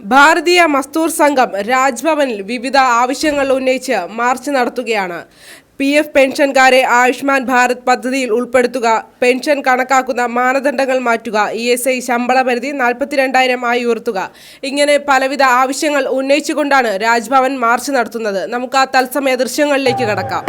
ഭാരതീയ മസ്തൂർ സംഘം രാജ്ഭവനിൽ വിവിധ ആവശ്യങ്ങൾ ഉന്നയിച്ച് മാർച്ച് നടത്തുകയാണ്. പി എഫ് പെൻഷൻകാരെ ആയുഷ്മാൻ ഭാരത് പദ്ധതിയിൽ ഉൾപ്പെടുത്തുക പെൻഷൻ കണക്കാക്കുന്ന മാനദണ്ഡങ്ങൾ മാറ്റുക ഇ എസ് ഐ ശമ്പള പരിധി നാൽപ്പത്തിരണ്ടായിരം ആയി ഉയർത്തുക. ഇങ്ങനെ പലവിധ ആവശ്യങ്ങൾ ഉന്നയിച്ചുകൊണ്ടാണ് രാജ്ഭവൻ മാർച്ച് നടത്തുന്നത്. നമുക്ക് ആ തത്സമയ ദൃശ്യങ്ങളിലേക്ക് കടക്കാം.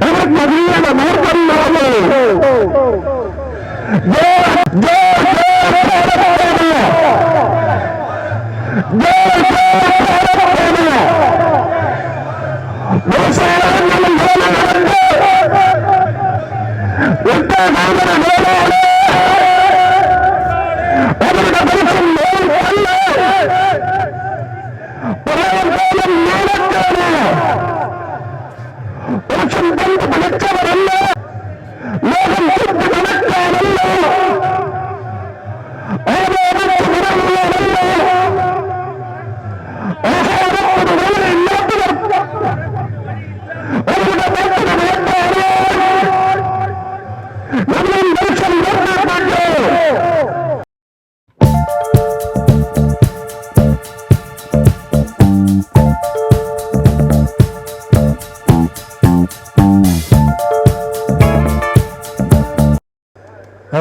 அவருக்கு மதியான மேற்கொள்ள Thank you.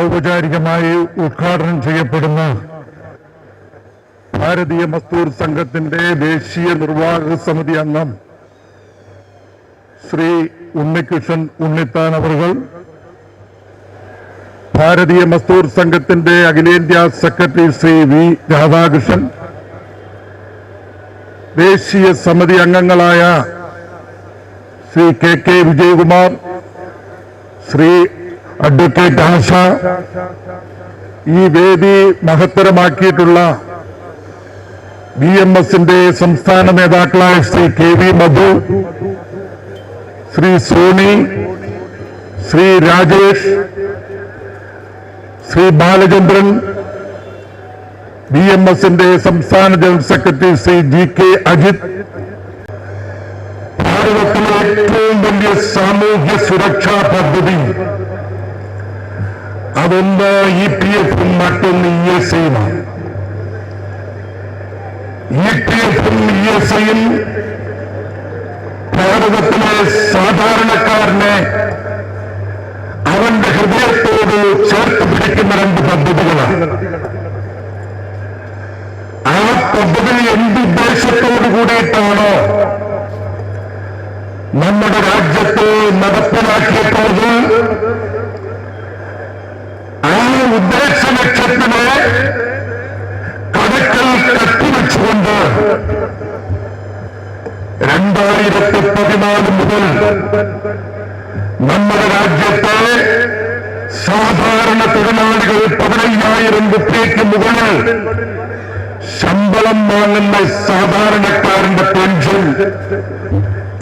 ഔപചാരികമായി ഉദ്ഘാടനം ചെയ്യപ്പെടുന്ന ഭാരതീയ മസ്തൂർ സംഘത്തിന്റെ ദേശീയ നിർവാഹക സമിതി അംഗം ശ്രീ ഉണ്ണികൃഷ്ണൻ ഉണ്ണിത്താൻ അവർകൾ ഭാരതീയ മസ്തൂർ സംഘത്തിന്റെ അഖിലേന്ത്യാ സെക്രട്ടറി ശ്രീ വി രാധാകൃഷ്ണൻ ദേശീയ സമിതി അംഗങ്ങളായ Shri K K Vijayakumar Shri advocate Asha ഈ വേദി മഹത്തരമാക്കിയിട്ടുള്ള ബി എം എസിന്റെ സംസ്ഥാന നേതാക്കളായ Shri K V Madhu Shri Soni Shri Rajesh Shri Balachandran B M എസിന്റെ സംസ്ഥാന general secretary Shri G K Ajith. ഭാരതത്തിലെ ഏറ്റവും വലിയ സാമൂഹ്യ സുരക്ഷാ പദ്ധതി അതൊന്ന് ഇ പി എഫും മറ്റൊന്ന് ഇ എസ് ഐയുമാണ് ഇ പി എഫും ഇ എസ് ഐയും ഭാരതത്തിലെ സാധാരണക്കാരനെ അവന്റെ ഹൃദയത്തോട് ചേർത്ത് പിടിക്കുന്ന രണ്ട് പദ്ധതികളാണ്. ആ പദ്ധതി എന്ത് ഉദ്ദേശത്തോടു കൂടിയിട്ടാണോ നമ്മുടെ രാജ്യത്തെ നടപ്പിലാക്കിയപ്പോൾ ആ ഉദ്ദേശ ലക്ഷ്യത്തിനെ കടക്കൽ കത്തിവെച്ചുകൊണ്ട് രണ്ടായിരത്തി പതിനാല് മുതൽ നമ്മുടെ രാജ്യത്തെ സാധാരണ തൊഴിലാളികൾ പതിനയ്യായിരം രൂപയ്ക്ക് മുകളിൽ ശമ്പളം വാങ്ങുന്ന സാധാരണക്കാരന്റെ പെൻഷൻ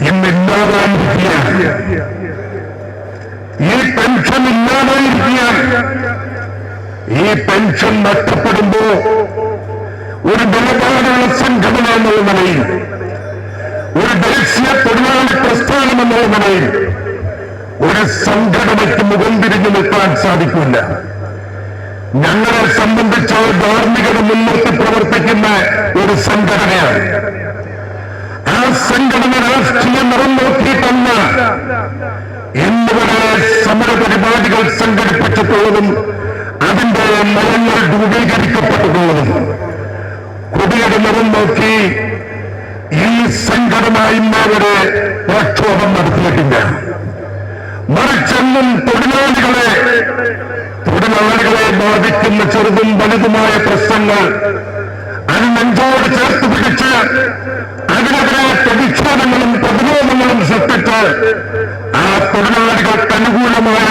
ഇന്ന് ഇല്ലാതായിരിക്കുകയാണ്. ഈ പെൻഷൻ ഇല്ലാതായിരിക്കുകയാണ്. ഈ പെൻഷൻ നഷ്ടപ്പെടുമ്പോ ഒരു നിലപാടുള്ള സംഘടന എന്നുള്ള നിലയിൽ ഒരു ദേശീയ തൊഴിലാളി പ്രസ്ഥാനം എന്നുള്ള നിലയിൽ ഒരു സംഘടനയ്ക്ക് മുഖം തിരിഞ്ഞു നിൽക്കാൻ സാധിക്കില്ല. ഞങ്ങളെ സംബന്ധിച്ച ധാർമ്മികത മുൻനിർത്തി പ്രവർത്തിക്കുന്ന ഒരു സംഘടനയാണ്. ആ സംഘടന രാഷ്ട്രീയ നിറം നോക്കിയിട്ടല്ല ഇന്നുവരെ സമര പരിപാടികൾ സംഘടിപ്പിച്ചിട്ടുള്ളതും അതിന്റെ നയങ്ങൾ രൂപീകരിക്കപ്പെട്ടിട്ടുള്ളത് കൊടിയുടെ നിറം നോക്കി ഈ സംഘടന ഇന്നവരെ പ്രക്ഷോഭം നടത്തിയിട്ടില്ല. മറിച്ചെന്നും തൊഴിലാളികളെ തൊഴിലാളികളെ ബാധിക്കുന്ന ചെറുതും വലുതുമായ പ്രശ്നങ്ങൾ അത് നെഞ്ചോട് ചേർത്ത് പിടിച്ച് അതിനെതിരെ പ്രതിഷേധങ്ങളും പ്രതിരോധങ്ങളും സൃഷ്ടിച്ച് ആ തൊഴിലാളികൾക്ക് അനുകൂലമായ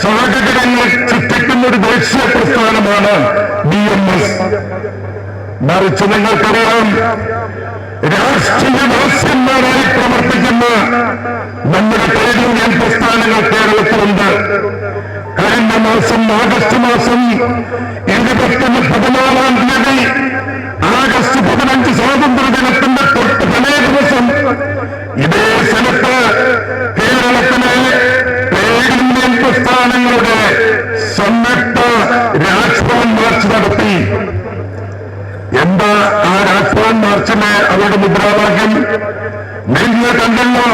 സാഹചര്യങ്ങൾ സൃഷ്ടിക്കുന്ന ഒരു ദേശീയ പ്രസ്ഥാനമാണ് ബി എം എസ്. മറിച്ച് നിങ്ങൾക്കറിയാം രാഷ്ട്രീയ മത്സ്യന്മാരായി പ്രവർത്തിക്കുന്ന നമ്മുടെ ട്രേഡ് യൂണിയൻ പ്രസ്ഥാനങ്ങൾ കേരളത്തിലുണ്ട്. കഴിഞ്ഞ മാസം ആഗസ്റ്റ് മാസം ഇരുപത്തിന് പതിനാറാം തീയതി ആഗസ്റ്റ് പതിനഞ്ച് സ്വാതന്ത്ര്യ ദിനത്തിന്റെ തൊട്ട് തലേ ദിവസം ഇതേ സ്ഥലത്ത് കേരളത്തിലെ ട്രേഡ് യൂണിയൻ പ്രസ്ഥാനങ്ങളുടെ സംയുക്ത രാജ്ഭവൻ മാർച്ച് നടത്തി. എന്താ ആ രാജ്ഭവൻ മാർച്ചിലെ അവരുടെ മുദ്രാവാക്യം? നിങ്ങൾ കണ്ടല്ലോ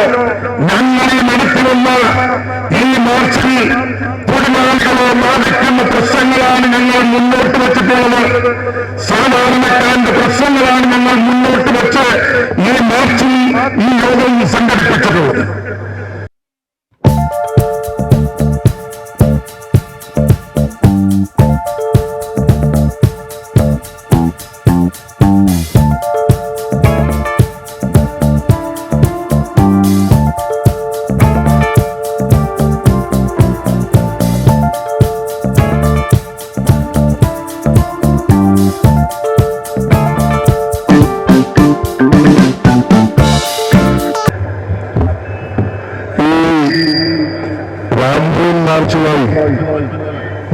രാജ്ഭവൻ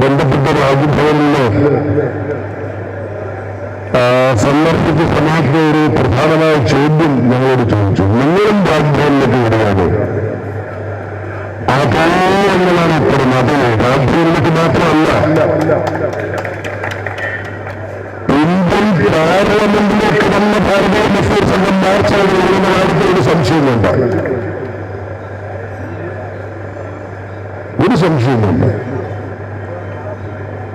ബന്ധപ്പെട്ട രാജ്യഭവനിലെ സന്ദർശിച്ച സമയത്ത് ഒരു പ്രധാനമായ ചോദ്യം ഞങ്ങളോട് ചോദിച്ചു. നിങ്ങളും രാജ്ഭവനിലേക്ക് വരികയാണ്? അതോ എന്നതാണ് ഉത്തരം അതെ രാജ്ഭവനിലേക്ക് മാത്രമല്ല. ഇന്ത്യൻ പാർലമെന്റിലേക്ക് വന്ന ഭാരതീയ മുസ്ലിം സംഘം മാർച്ചാണ് എന്ന കാര്യത്തിൽ ഒരു സംശയമുണ്ട്. ഒരു സംശയവുമില്ല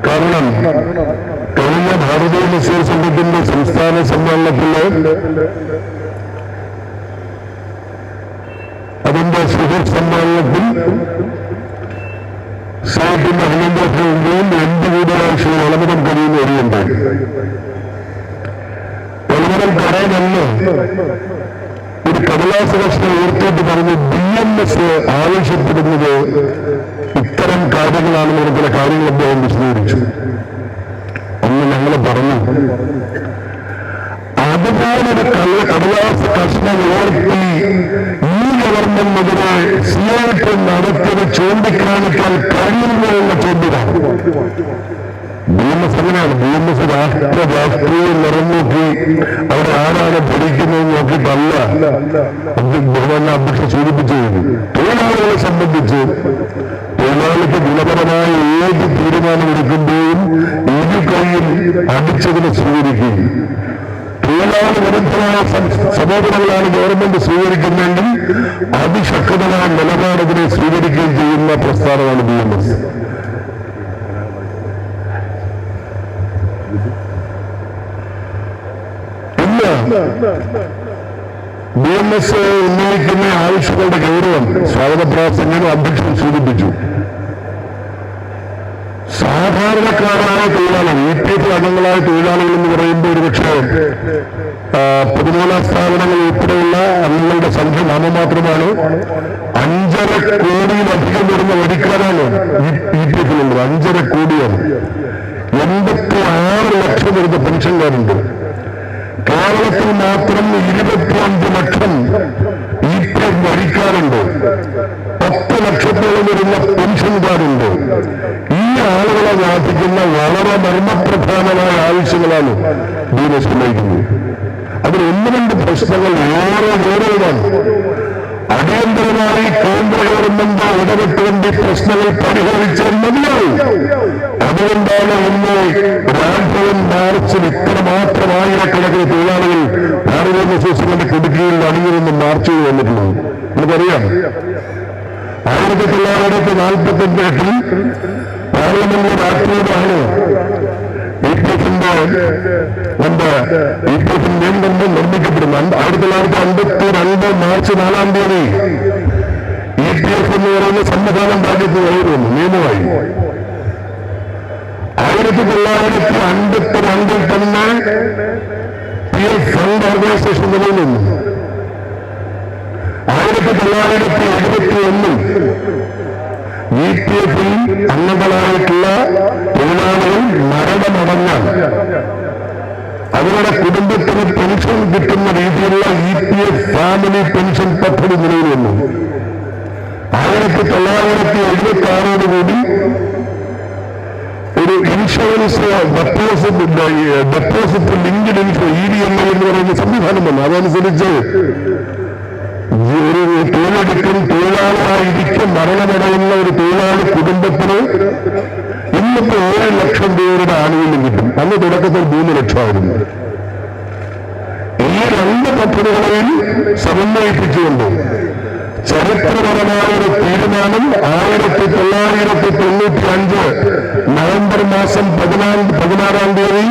കാരണം കഴിഞ്ഞ ഭാരതീയ മിസൈൽ സംഘത്തിന്റെ സംസ്ഥാന സമ്മേളനത്തിൽ അതിന്റെ സുഹൃത്ത് സമ്മേളനത്തിൽ സാഹിത്യ അഭിനന്ദനത്തിനുണ്ടെങ്കിൽ എം പി വളരെ കഴിയുന്ന വരികയുണ്ടായി വളമരം കടയെന്ന് ഒരു കടലാസ കഷ്ണം ഉയർത്തിയിട്ട് പറഞ്ഞ് ബി എം എസ് ആവശ്യപ്പെടുന്നത് കാര്യങ്ങളാണെന്ന് പറഞ്ഞ ചില കാര്യങ്ങൾ അദ്ദേഹം വിശദീകരിച്ചു. അന്ന് ഞങ്ങൾ പറഞ്ഞു അതുപോലൊരു കള്ള കടലാസ കഷ്ണം ഉയർത്തി ഈ ഗവൺമെന്റിനെതിരെ സിയായിട്ട് നടത്തിയത് ചൂണ്ടിക്കാണിക്കാൻ കഴിയുന്നു എന്ന ചോദ്യമാണ് ബി എം രാഷ്ട്ര രാഷ്ട്രീയം നിറഞ്ഞോക്കി അവിടെ ആരാണ് ഭരിക്കുന്നത് നോക്കിയിട്ടല്ല. ബഹുമാന അധ്യക്ഷ സൂചിപ്പിച്ചു. തൊഴിലാളികളെ സംബന്ധിച്ച് തൊഴിലാളിക്ക് ഗുണപരമായ ഏത് തീരുമാനമെടുക്കുമ്പോഴും ഇരു കൈയിൽ അടിച്ചതിനെ സ്വീകരിക്കുകയും തൊഴിലാളി വിരുദ്ധമായ സമീപനങ്ങളാണ് ഗവൺമെന്റ് സ്വീകരിക്കുന്നതെങ്കിൽ അതിശക്തമായ നിലപാടതിനെ സ്വീകരിക്കുകയും ചെയ്യുന്ന പ്രസ്ഥാനമാണ് B M S. B M S ഉന്നയിക്കുന്ന ആവശ്യങ്ങളുടെ ഗൗരവം സ്വാഗത പ്രാസംഗം അധ്യക്ഷൻ സൂചിപ്പിച്ചു. സാധാരണക്കാരായ തൊഴിലാളികൾ എഫ് അംഗങ്ങളായ തൊഴിലാളികൾ എന്ന് പറയുമ്പോൾ ഒരുപക്ഷെ ആ, പൊതുമേഖലാ സ്ഥാപനങ്ങൾ ഉൾപ്പെടെയുള്ള അംഗങ്ങളുടെ സംഖ്യ നാമമാത്രമാണ്. അഞ്ചര കോടിയിലധികം വരുന്ന വരിക്കാരാണ് ഇ പി എഫിലുള്ളത് അഞ്ചര കോടിയാണ്. എൺപത്തി ആറ് ലക്ഷം വരുന്ന പെൻഷൻകാരുണ്ട്. കേരളത്തിൽ മാത്രം ഇരുപത്തിയഞ്ച് ലക്ഷം ഇ പി എഫ് വരിക്കാരുണ്ട് പത്ത് ലക്ഷത്തോളം വരുന്ന പെൻഷൻകാരുണ്ട്. ആളുകളെ വ്യാപിക്കുന്ന വളരെ മർമ്മപ്രധാനമായ ആവശ്യങ്ങളാണ് ബീനസ് ഉന്നയിക്കുന്നത് അതിൽ ഒന്ന് രണ്ട് പ്രശ്നങ്ങൾ ഏറെ ഗൗരവമാണ്. അടിയന്തരമായി കേന്ദ്ര ഗവൺമെന്റ് ഇടപെട്ടുകൊണ്ട് പ്രശ്നങ്ങൾ പരിഹരിച്ചാൽ മതിയാവും. അതുകൊണ്ടാണ് ഇന്ന് രാജ്ഭവൻ മാർച്ചിൽ ഇത്രമാത്രം ആയിരക്കണക്കിന് തൊഴിലാളികൾ ഭാരതീയ മുസ്ലിങ്ങളുടെ കുടുക്കിയിൽ അണിഞ്ഞിരുന്ന് മാർച്ച് ചെയ്ത് വന്നിട്ടുള്ളത്. നമുക്കറിയാം ആയിരത്തി തൊള്ളായിരത്തി നാൽപ്പത്തി എട്ടിൽ പാർലമെന്റ് രാഷ്ട്രീയമാണ് നമ്മുടെ ഇ പി എഫ് നിയമം നിർമ്മിക്കപ്പെടുന്നു ആയിരത്തി തൊള്ളായിരത്തി അമ്പത്തി രണ്ട് മാർച്ച് നാലാം തീയതി ഇ പി എഫ് എന്ന് പറയുന്ന സംവിധാനം രാജ്യത്ത് കയറുന്നു നിയമമായി. ആയിരത്തി തൊള്ളായിരത്തി അൻപത്തി രണ്ടിൽ തന്നെ പി എഫ് ഫണ്ട് ഓർഗനൈസേഷൻ നിലനിന്നു ആയിരത്തി തൊള്ളായിരത്തി എഴുപത്തി ഒന്നിൽ ഇ അന്നകളായിട്ടുള്ള തൊഴിലാളികൾ മരണമടഞ്ഞാൽ അവരുടെ കുടുംബത്തിന് പെൻഷൻ കിട്ടുന്ന രീതിയിലുള്ള E P F family pension പദ്ധതി നിലവിൽ വന്നു. ആയിരത്തി തൊള്ളായിരത്തി എഴുപത്തി ആറോടുകൂടി ഒരു insurance deposit deposit linked insurance E D M I എന്ന് പറയുന്ന സംവിധാനം വന്നു. അതനുസരിച്ച് തൊഴിലെടുക്കും തൊഴിലാളിയായിരിക്കും മരണമടയുന്ന ഒരു തൊഴിലാളി കുടുംബത്തിന് ഇന്നിപ്പോ ഏഴ് ലക്ഷം പേരുടെ ആനുകൂല്യം കിട്ടും. അന്ന് തുടക്കത്തിൽ മൂന്ന് ലക്ഷമായിരുന്നു. ഈ രണ്ട് പദ്ധതികളെയും സമന്വയിപ്പിച്ചുകൊണ്ട് ചരിത്രപരമായ ഒരു തീരുമാനം ആയിരത്തി തൊള്ളായിരത്തി തൊണ്ണൂറ്റി അഞ്ച് നവംബർ മാസം പതിനാല് പതിനാറാം തീയതി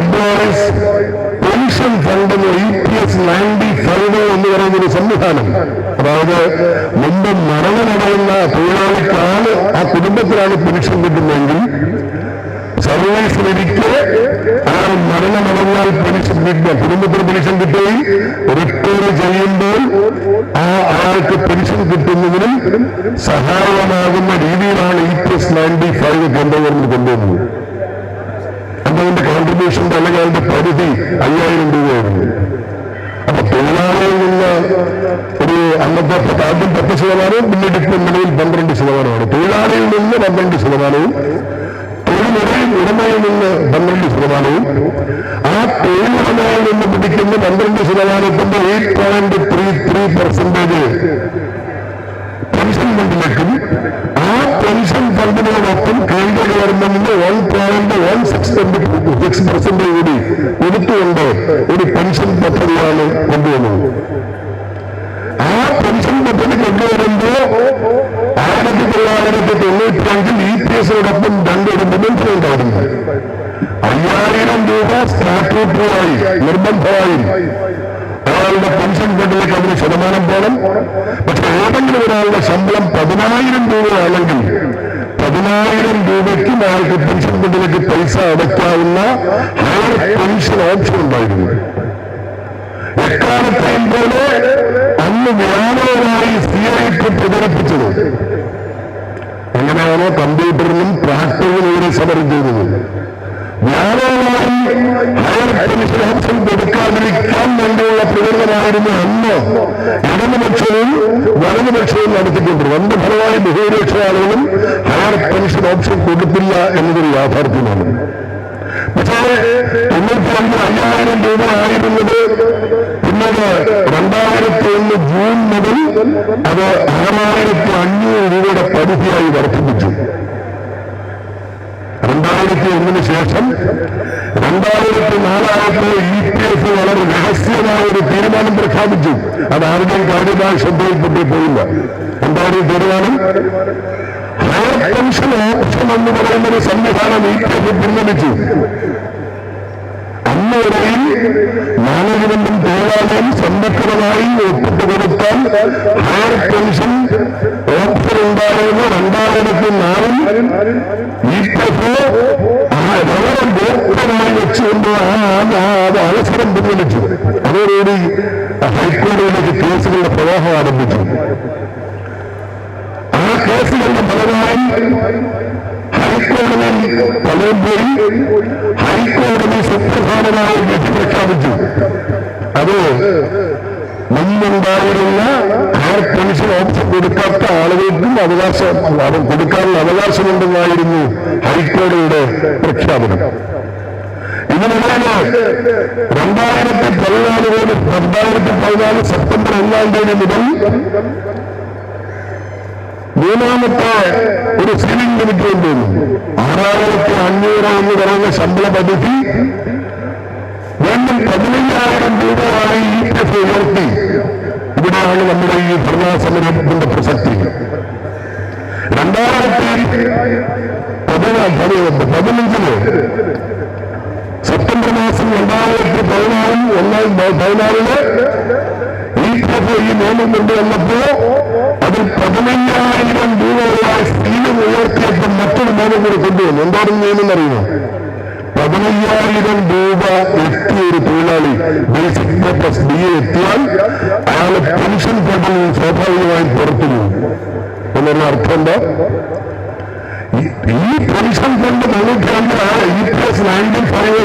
employees pension fund E P S ninety fund എന്ന് പറയുന്ന ഒരു സംവിധാനം. അതായത് മുമ്പ് മരണമടയുന്ന തൊഴിലാളിക്കാണ് ആ കുടുംബത്തിലാണ് പെൻഷൻ കിട്ടുന്നതെങ്കിൽ സർവീസിലിരിക്കെ ആ മരണമടഞ്ഞാൽ പെൻഷൻ കിട്ടുക. കുടുംബത്തിന് പെൻഷൻ കിട്ടുകയും റിട്ടയർ ചെയ്യുമ്പോൾ ആ ആൾക്ക് പെൻഷൻ കിട്ടുന്നതിനും സഹായമാകുന്ന രീതിയിലാണ് E P S ninety five കേന്ദ്ര ഗവൺമെന്റ് കൊണ്ടുവന്നത് അതിന്റെ കോൺട്രിബ്യൂഷന്റെ അല്ലെങ്കിൽ അതിന്റെ പരിധി അയ്യായിരം രൂപയായിരുന്നു അപ്പൊ തൊഴിലാളിയിൽ നിന്ന് ഒരു അന്നത്തെ പത്ത് ആദ്യം പത്ത് ശതമാനവും പിന്നീട് നിലയിൽ പന്ത്രണ്ട് ശതമാനമാണ്. തൊഴിലാളിയിൽ നിന്ന് പന്ത്രണ്ട് ശതമാനവും തൊഴിലുടമയിൽ ഉടമയിൽ നിന്ന് പന്ത്രണ്ട് ശതമാനവും. ആ തൊഴിലുടമയിൽ നിന്ന് പിടിക്കുന്ന പന്ത്രണ്ട് ശതമാനത്തിന്റെ eight point three three percentage pension ഫണ്ടിലേക്കും ആ പെൻഷൻ ഫണ്ടിനോടൊപ്പം കേന്ദ്ര ഗവൺമെന്റിന്റെ one point one six six percentage കൂടി കൊടുത്തുകൊണ്ട് ഒരു പെൻഷൻ പദ്ധതിയാണ് കൊണ്ടുവന്നത് ആ പെൻഷൻ പദ്ധതി കൊണ്ടുവരുമ്പോ ആയിരത്തി തൊള്ളായിരത്തി തൊണ്ണൂറ്റി അഞ്ചിൽ ഇ രണ്ട് ഉണ്ടായിരുന്നു അയ്യായിരം രൂപ സ്റ്റാറ്റ്യൂട്ടറായി നിർബന്ധമായും ഒരാളുടെ പെൻഷൻ ഫണ്ടിലേക്ക് അതിന് ശതമാനം പോകണം. പക്ഷെ ഏതെങ്കിലും ഒരാളുടെ ശമ്പളം പതിനായിരം രൂപയാണെങ്കിൽ പതിനായിരം രൂപയ്ക്ക് അയാൾക്ക് പെൻഷൻ ഫണ്ടിലേക്ക് പൈസ അടയ്ക്കാവുന്ന ഹയർ പെൻഷൻ ഓപ്ഷൻ ഉണ്ടായിരുന്നു. എക്കാലത്തെയും പോലെ അന്ന് വ്യാപകമായി സി ഐ പ്രചരിപ്പിച്ചത് എങ്ങനെയാണോ കമ്പ്യൂട്ടറിനും ട്രാക്ടറിനും ഇവരെ സമരം ചെയ്തത്. ഓപ്ഷൻ കൊടുക്കാതിരിക്കാൻ വേണ്ടിയുള്ള പ്രകടനമായിരുന്നു അന്ന്. ഇടതുപക്ഷവും വലതുപക്ഷവും നടത്തിക്കൊണ്ട് രണ്ട് ഫലമായി ബഹുഭൂരിപക്ഷ ആളുകളും ഹയർ പെൻഷൻ ഓപ്ഷൻ കൊടുത്തില്ല എന്നതൊരു യാഥാർത്ഥ്യമാണ്. പക്ഷേ തൊണ്ണൂറ്റി അഞ്ച് അയ്യായിരം രൂപ ആയിരുന്നത് പിന്നീട് രണ്ടായിരത്തി ഒന്ന് ജൂൺ മുതൽ അത് ആറായിരത്തി അഞ്ഞൂറ് രൂപയുടെ പരിധിയായി വർദ്ധിപ്പിച്ചു. രണ്ടായിരത്തി ഒന്നിന് ശേഷം രണ്ടായിരത്തി നാലായിരത്തിലെ ഇ പി എഫ് വളരെ രഹസ്യമായ ഒരു തീരുമാനം പ്രഖ്യാപിച്ചു. അത് ആരുടെയും കാര്യമായി ശ്രദ്ധയിൽപ്പെട്ടു പോയില്ല. എന്താണ് തീരുമാനം ഹയർ പെൻഷൻ ഓപ്ഷൻ എന്ന് പറയുന്ന ഒരു സംവിധാനം ഇ പി എഫ് പിൻവലിച്ചു. വരെയും മാനേജ്മെന്റും തൊഴിലാളിയും സംരക്ഷണമായി ഒപ്പിട്ട് കൊടുത്താൽ ഹയർ പെൻഷൻ ഓപ്ഷൻ ഉണ്ടായിരുന്ന രണ്ടായിരത്തി നാലിൽ ഇ പി എഫ് വളരെ ഗോപ്യമായി വെച്ചുകൊണ്ട് അത് അവസരം പിൻവലിച്ചു. അതോടുകൂടി ഹൈക്കോടതിയിലേക്ക് കേസുകളുടെ പ്രവാഹം ആരംഭിച്ചു. ആ കേസുകളുടെ ഫലമായി ഹൈക്കോടതി കൊളംബിയയിൽ ഹൈക്കോടതി സുപ്രധാനമായ വിധി പ്രഖ്യാപിച്ചു. അത് മുമ്പുണ്ടായിരുന്ന ഹയർ പെൻഷൻ ഓപ്ഷൻ കൊടുക്കാത്ത ആളുകൾക്കും അവകാശം അവർ കൊടുക്കാനുള്ള അവകാശമുണ്ടെന്നായിരുന്നു ഹൈക്കോടതിയുടെ പ്രഖ്യാപനം. ഇതിനിടയിൽ രണ്ടായിരത്തി പതിനാല് മുതൽ രണ്ടായിരത്തി പതിനാല് സെപ്റ്റംബർ ഒന്നാം തീയതി മുതൽ മൂന്നാമത്തെ ഒരു സീലിംഗ് ലിമിറ്റ് കൊണ്ടുവന്നു ആറായിരത്തി അഞ്ഞൂറ് എന്ന് പറയുന്ന ശമ്പള പരിധി വീണ്ടും പതിനയ്യായിരം രൂപയായി ഇ പി എഫ് ഉയർത്തി. ഇവിടെയാണ് നമ്മുടെ ഈ ഭരണസമരത്തിന്റെ പ്രസക്തി രണ്ടായിരത്തി പതിനാ- പതി- പതിനഞ്ചിൽ സെപ്റ്റംബർ മാസം രണ്ടായിരത്തി പതിനാലിൽ ഒന്നാം പതിനാലിൽ പി ഈ നിയമം കൊണ്ടുവന്നപ്പോ അതിൽ പതിനയ്യായിരം രൂപയുള്ള സ്കീം ഉയർത്തിയപ്പോൾ മറ്റൊരു നിയമം കൂടി കൊണ്ടുവന്നു. എന്താണ് നിയമം അറിയുമോ പതിനയ്യായിരം രൂപ എത്തിയ ഒരു തൊഴിലാളി ബേസിക് ഡി എ എത്തിയാൽ അയാളെ പെൻഷൻ ഫണ്ടിൽ സ്വാഭാവികമായും പുറത്തു പോകും. എന്നുള്ള എന്താ? ഈ- പെൻഷൻ ഫണ്ട് നമുക്ക് ഇ പ്ലസ് നയന്റി ഫൈവ്